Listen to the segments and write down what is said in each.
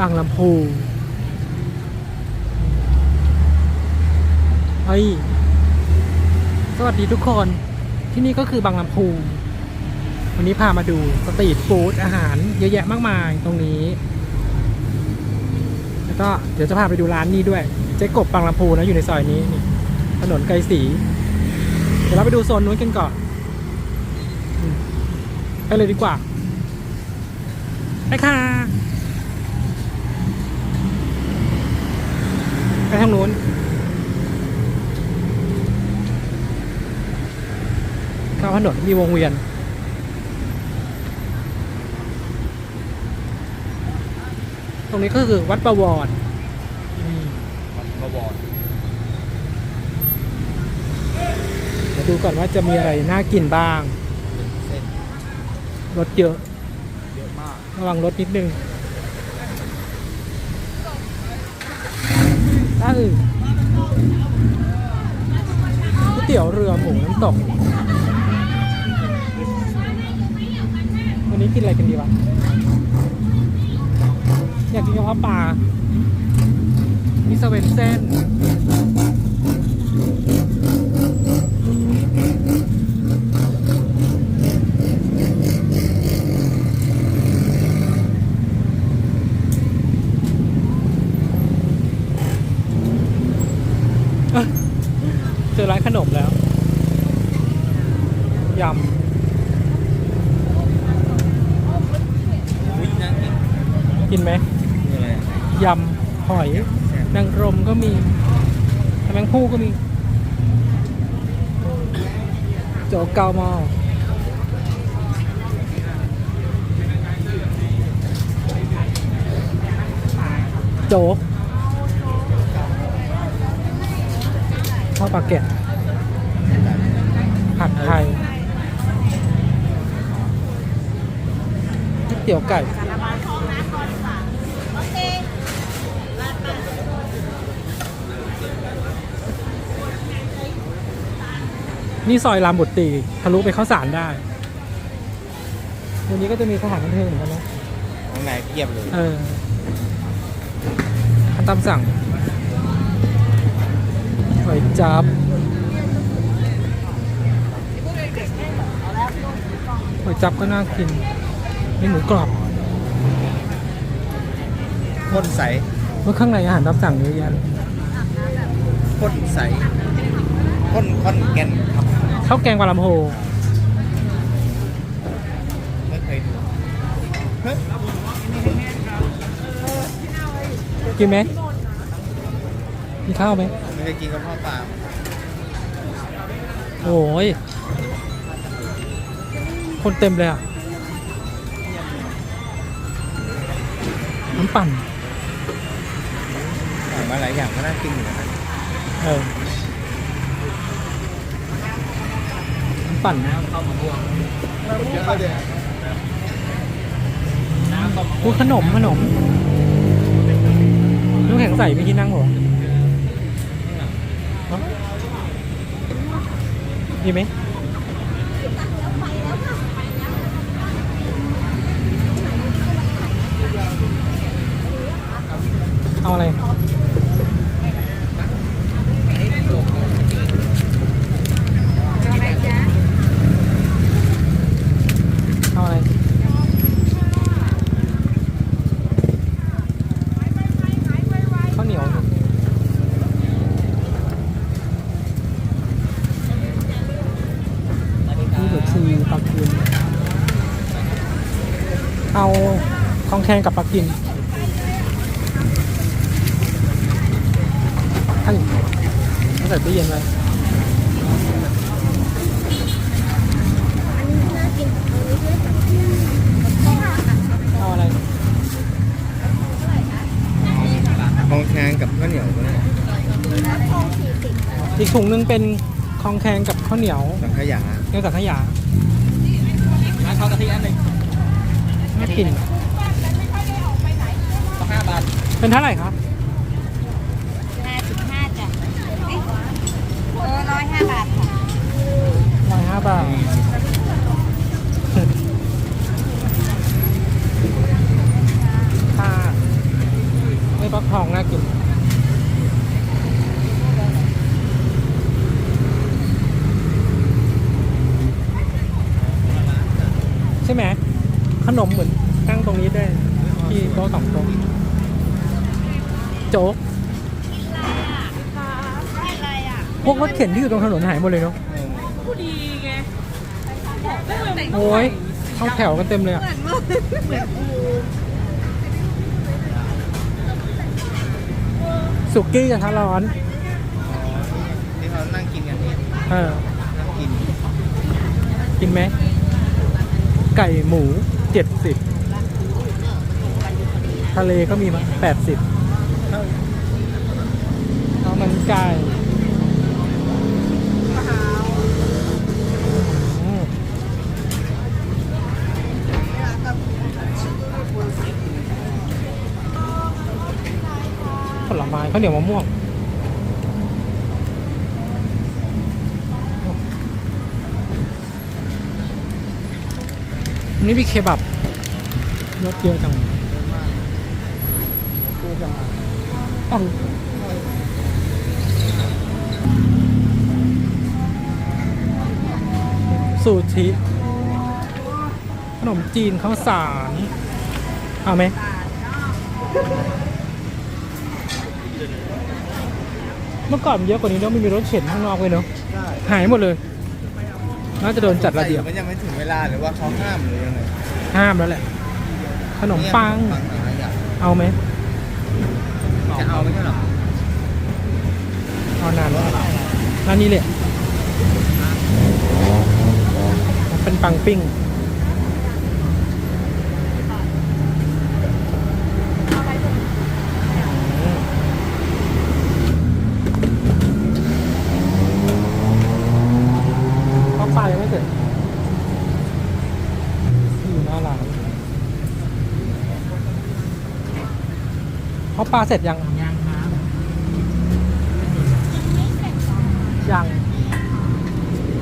บางลำพูเฮ้ย สวัสดีทุกคน ที่นี่ก็คือบางลำพู วันนี้พามาดูสตรีทฟู้ดอาหารเยอะแยะมากมายตรงนี้ แล้วก็เดี๋ยวจะพาไปดูร้านนี้ด้วย เจ๊กบบางลำพูนะอยู่ในซอยนี้นี่ถนนไกรศรีเดี๋ยวเราไปดูโซนนู้นกันก่อนไปเลยดีกว่าไปค่ะ ไปทางนู้นเข้าถนนมีวงเวียนตรงนี้ก็คือวัดประวรอืมมาบอดเดี๋ยวดูก่อนว่าจะมีอะไรน่ากินบ้างเส้นรถเยอะ เยอะมาก ระวังรถนิดนึง ถ้าอื่นก๋วยเตี๋ยวเรือหมูน้ำตก วันนี้กินอะไรกันดีวะ อยากกินกระเพาะปลามีสเวนเส้น เจอร้านขนมแล้ว ย อุ้ยนั่งกินำ กินไหมคืออะไรอะยำหอยนางรมก็มีแมงผู้ก็มี โจ๊กเกาหมอโจ๊กข้าวปลาเก็ตผัดไทยก๋วยเตี๋ยวไก่ นี่ซอยรามบุตรีทะลุไปเข้าสารได้วันนี้ก็จะมีสถานบันเทิงเหมือนกันนะข้างในเพียบเลย เออคันตามสั่งหอยจับหอยจับก็น่ากินมีหมูกรอบพ่นใสเมื่อข้างในอาหารตามสั่งเยอะแยะเลยพ่นใสพ่นคอนแกนครับ ข้าวแกงปลาลำโพไม่เคยดูเฮ้ยกินไหมมีข้าวไหมไม่เคยกินกระเพาะปลาโอ้ย คนเต็มเลยอะ น้ำปั่น สั่งมาหลายอย่างก็น่ากินอยู่นะ เออ น้ำ ปั่นนะข้าวมะม่วงเยอะเลยน้ำต้มพูดขนมขนมน้ำแข็งใสมีที่นั่งเหรอเอ้าดีไหมเอาอะไร เอาอะไร ข้าวเหนียวนี่เดี๋ยวชีปลากิน เอาทอง แคงกับปลากินท่านใส่ตู้เย็นไว้เอาอะไรทองแข็งกับข้าวเหนียวตัวนี้อีกถุงหนึงเป็นคองแคงกับข้าวเหนียวสังขยาเนื้อสังขยาน้ำข้าวกะทิอันหนึ่งน่ากินสักห้าบาท เป็นเท่าไหร่ครับห้าสิบห้าจ้ะเอ๊ะเออร้อยห้าบาทค่ะร้อยห้าบาทค่ะทองน่ากินใช่ไหมขนมเหมือนตั้งตรงนี้ได้วยที่โต๊ะสองโต๊ะ โจ๊กอะไรอะพวกรถเข็นที่อยู่ตรงถนนหายหมดเลยเนาะผู้ดีไงโอ้ยเข้าแถวกันเต็มเลยอะเหมือนมึงเหมือนกูสุกี้กระทะร้อนที่เขานั่งกินกันนี่เออนั่งกิน กินไหม ไก่หมูเจ็ดสิบทะเลก็มีมั้งแปดสิบ ข้าวมันไก่ผลไม้ข้าวเหนียวมะม่วงนี่มีเคบับรสเยอะจัง อ้าวซูชิ ขนมจีนข้าวสาร เอาไหม เมื่อก่อนมันเยอะกว่านี้เนาะไม่มีรถเข็นข้างนอกเลยเนาะได้หายหมดเลย น่าจะโดนจัดระเบียบมันยังไม่ถึงเวลาหรือว่าเขาห้ามหรือยังไงห้ามแล้วแหละ ขนมปังปังอะไรอะเอาไหม จะเอาไม่ใช่หรอเอานานแล้วร้านนี้เลยเป็นปังปิ้งอืมข้าวปลายังไม่เสร็จที่อยู่หน้าร้าน ขาปลาเสร็จยังยังครับยัง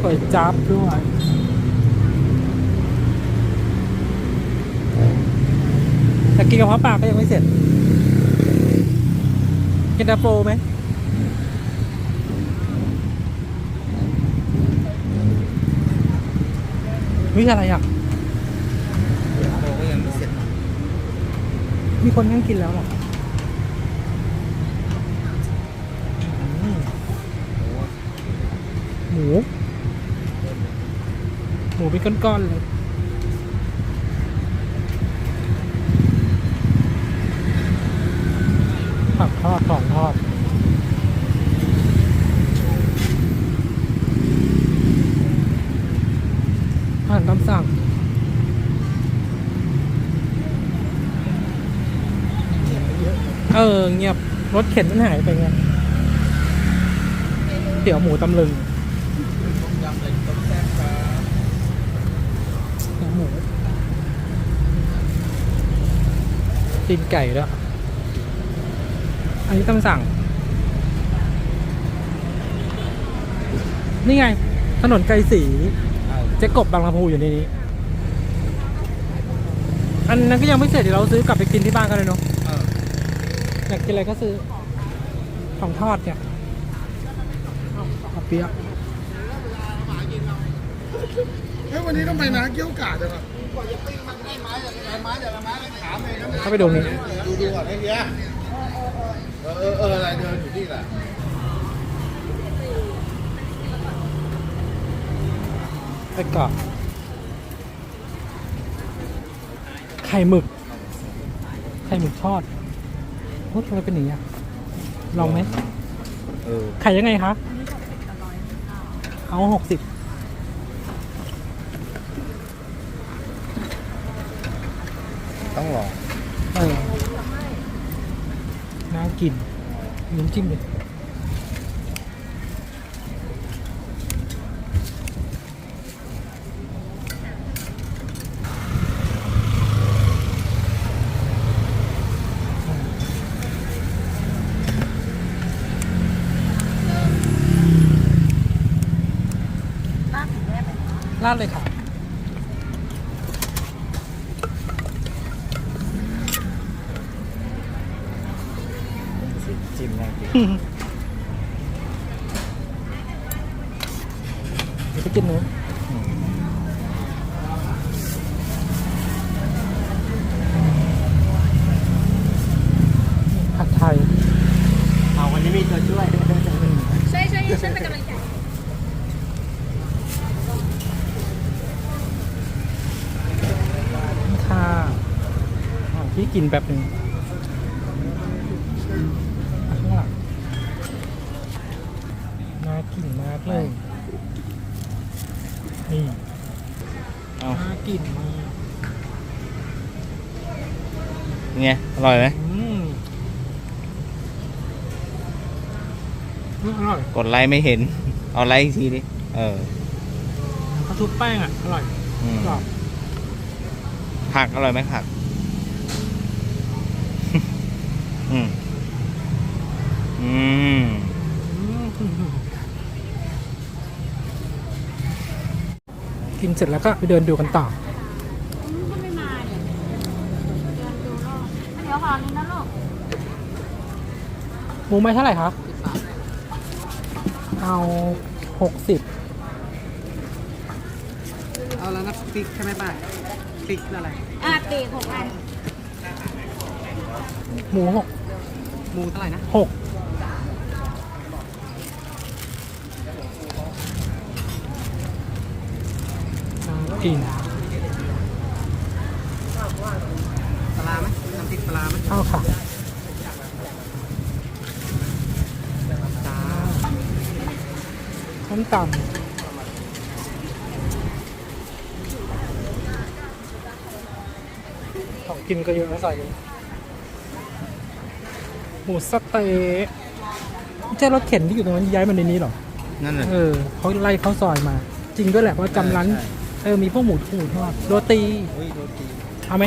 เปิดจับด้วยแต่กินกับข้าวปลาก็ยังไม่เสร็จ กินตาโฟไหมวิอะไรอะโอ้ก็ยังไม่เสร็จมีคนนั่งกินแล้วหรอมห มูหมูเป็นก้อนๆเลยผักทอดของทอดอาหารตามสั่งเออ เงียบ รถเข็นมันหายไปไงเตี๋ยวหมูตำลึง ยำเล็กต้มแซ่บครับ เตี๋ยวหมู ตีนไก่ด้วยอันนี้ตำสั่ง นี่ไง ถนนไกรสีเอาเจ๊กบบางลำพูอยู่ในนี้ อันนั้นก็ยังไม่เสร็จเดี๋ยวเราซื้อกลับไปกินที่บ้านกันเลยเนาะเอออยากกินอะไรก็ซื้อ ของทอดเนี่ยเอาเปี๊ยะเฮ้ยวันนี้ทำไมนะเกี้ยวกาดจังอะ เข้าไปดูนี่ดูดูก่อนไอ้เหี้ยเออเออเอออะไรเดินอยู่นี่แหละไปเกาะไข่หมึก ไข่หมึกทอดโอ้ทำไมเป็นอย่างนี้อะลองไหมเออไข่ยังไงคะ เอาหกสิบ ต้องรอเออน่ากินมีน้ำจิ้มเลยราดเลยค่ะ ไปกินนู้นผัดไทยเอาวันนี้มีตัวช่วยช่วยช่วยช่วยเป็นกำลังใจค่ะอ่าพี่กินแบบหนึ่ง นี่เอาน่ากินมากไง อร่อยไหมอืมอืมอร่อยกดไลค์ไม่เห็น เอาไลค์อีกทีดิ เออเขาทุบแป้งอะ อร่อยอืมกรอบผักอร่อยไหมผัก อืม อืม อืม กินเสร็จแล้วก็ไปเดินดูกันต่อก็ไม่มาเนี่ยเดินดูโลกเดี๋ยวขอนี้นะลูกหมูไม้เท่าไหร่คะเอาหกสิบเอาแล้วนะพริกใช่ไหมป้าพริกอะไรอะปีกหกอันหมูหกหมูเท่าไหร่นะหก กินปลาร้าไหมน้ำพริกปลาร้าไหมเอาค่ะจ้าส้มตำของกินก็เยอะนะใส่เลยหมูสะเต๊ะไม่ใช่รถเข็นที่อยู่ตรงนั้นย้ายมาในนี้เหรอ นั่นแหละเออเขาไล่เข้าซอยมา จริงด้วยแหละเพราะจำร้านใช่ เออมีพวกหมูหมูทอดโรตีอุ้ยโรตีเอาไหม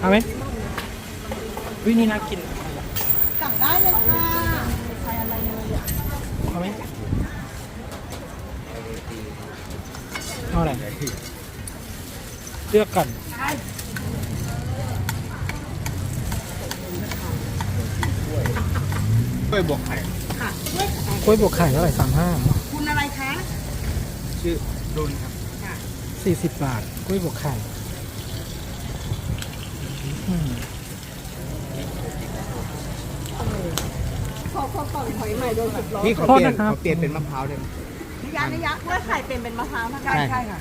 เอาไหมวินี่น่ากินสั่งได้เลยค่ะใส่อะไรเลยอะเอาไหมเอาอะไรเลือกกันกล้วยบวกไข่กล้วยบวกไข่เท่าไหร่สามห้าคุณอะไรคะชื่อ รุนครับสี่สิบบาทกล้วยบวกไข่อืมขอขอขอหอยใหม่โดนสิบล้อพี่เขาเปลี่ยนเขาเปลี่ยนเป็นมะพร้าวได้ไหมนิยะนิยะเมื่อไข่เป็นเป็นมะพร้าวนะคะใช่ค่ะ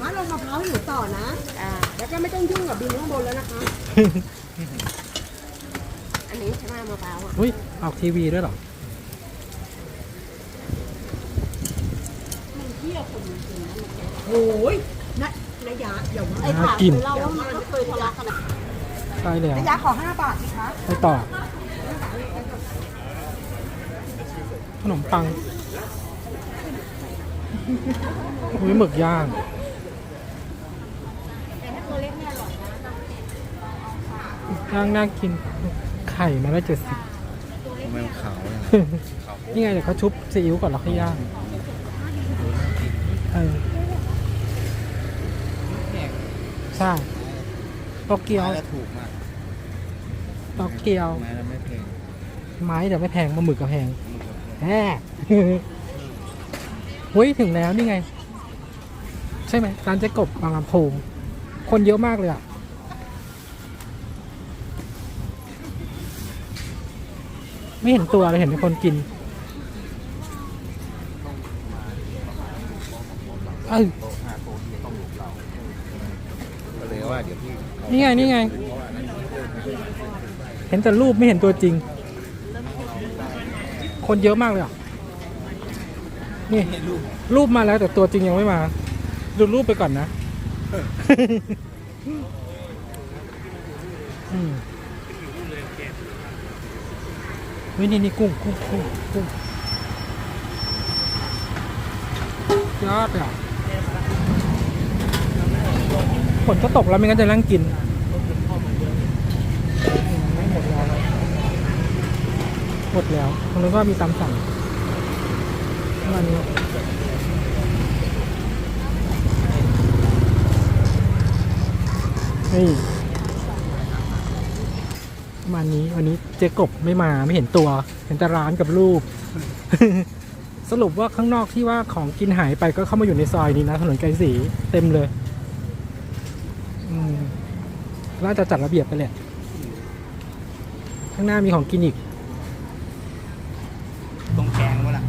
มาลงมะพร้าวให้หนูต่อนะอ่าแล้วก็ไม่ต้องยุ่งกับบินข้างบนแล้วนะคะ อันนี้ใช่ไหมมะพร้าวอะอุ้ยออกทีวีด้วยเหรอ โอ้ยนะนิยะอย่ามาไอ้ขาน่ากิน เราว่ามันก็เคยทะเลาะกันอะใช่แล้วนิยะขอห้าบาทสิคะไปต่อ ขนมปังอุ้ยหมึกย่างแต่ถ้าตัวเล็กเนี่ยอร่อยนะย่างน่ากิน ไข่มาได้เจ็ดสิบ ทำไมมันขาวเลยนี่ไงเดี๋ยวเขาชุบซีอิ๊วก่อนแล้วค่อยย่างเออใช่ โตเกียว ไม้ละถูกมากโตเกียว ไม้ละไม่แพงไม้เดี๋ยวไม่แพงมาหมึกก็แพงแหมเฮ้ยถึงแล้วนี่ไง ใช่ไหมร้านเจ๊กบบางลำโพงคนเยอะมากเลยอะ ไม่เห็นตัวเลยเห็นแต่คนกินเอ้ย ก็ เลยว่าเดี๋ยวพี่เอานี่ไงนี่ไง เห็นแต่รูปไม่เห็นตัวจริง คนเยอะมากเลยอะ นี่ รูปมาแล้วแต่ตัวจริงยังไม่มา ดูรูปไปก่อนนะ อืมเฮ้ยนี่นี่กุ้งกุ้งกุ้งกุ้งยอดเลยอะ ฝนก็ตกแล้วไม่งั้นจะนั่งกินไม่หมดแล้วหมดแล้วตรงนี้นว่ามีตามสั่งประมาณนี้นี่ประมาณนี้วันนี้เจ๊กบไม่มาไม่เห็นตัว เห็นแต่ร้านกับรูป สรุปว่าข้างนอกที่ว่าของกินหายไปก็เข้ามาอยู่ในซอยนี้นะถนนไกรศรีเต็มเลย น่าจะจัดระเบียบไปแหละ ข้างหน้ามีของกินอีก ตรงแกงวะล่ะ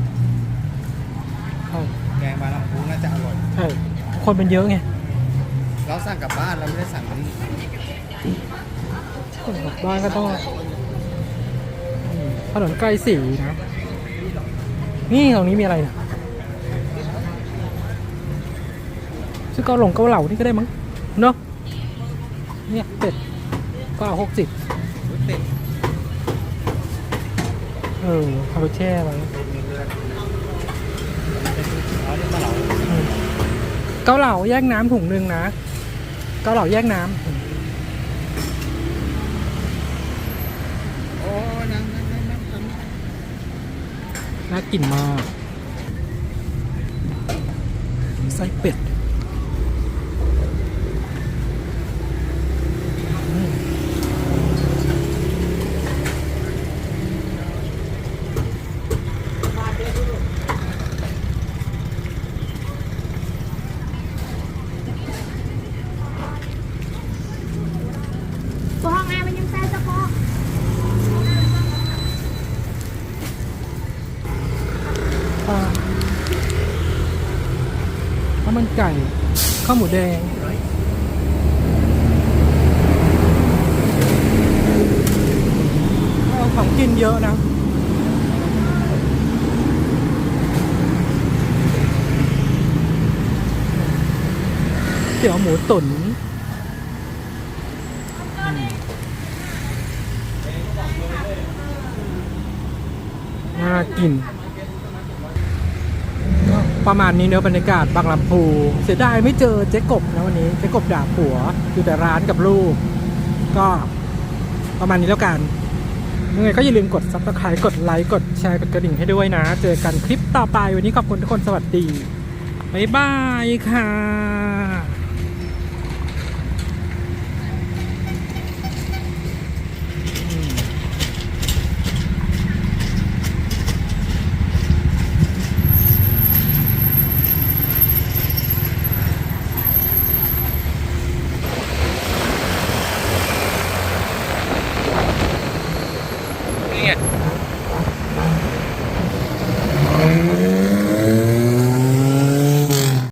ใช่แกงบาลำพูน่าจะอร่อย ใช่คนมันเยอะไง เราสั่งกลับบ้านเราไม่ได้สั่งมานี่บ้านก็ต้องอืมถนนไกลสีนะ นี่ตรงนี้มีอะไรนะชื่อเกาหลงเกาเหลานี่ก็ได้มั้งเนาะ เนี่ยเป็ดก็หกสิบรถติดเออเอาไปแช่ไว้เอาที่มาเหลาอืมเกาเหลาแยกน้ำถุงหนึ่งนะ เกาเหลาแยกน้ำโอ้นั่งนั่งนั่งนั่งนั่งน่ากินมากไส้เป็ดอืม ตัวห้องน้ำมันยังใส่สะโพก อ่าข้าวมันไก่ ข้าวหมูแดงเอาของกินเยอะนะเตี๋ยวหมูตุ๋นน่ากินก็ ประมาณนี้เนื้อบรรยากาศบางลำพูเสียดายไม่เจอเจ๊กบนะวันนี้เจ๊กบด่าผัวอยู่แต่ร้านกับลูก ก็ประมาณนี้แล้วกันยังไงก็อย่าลืมกดซับสไครต์กดไลค์กดแชร์กดกระดิ่งให้ด้วยนะ เจอกันคลิปต่อไปวันนี้ขอบคุณทุกคนสวัสดีบ๊ายบายค่ะ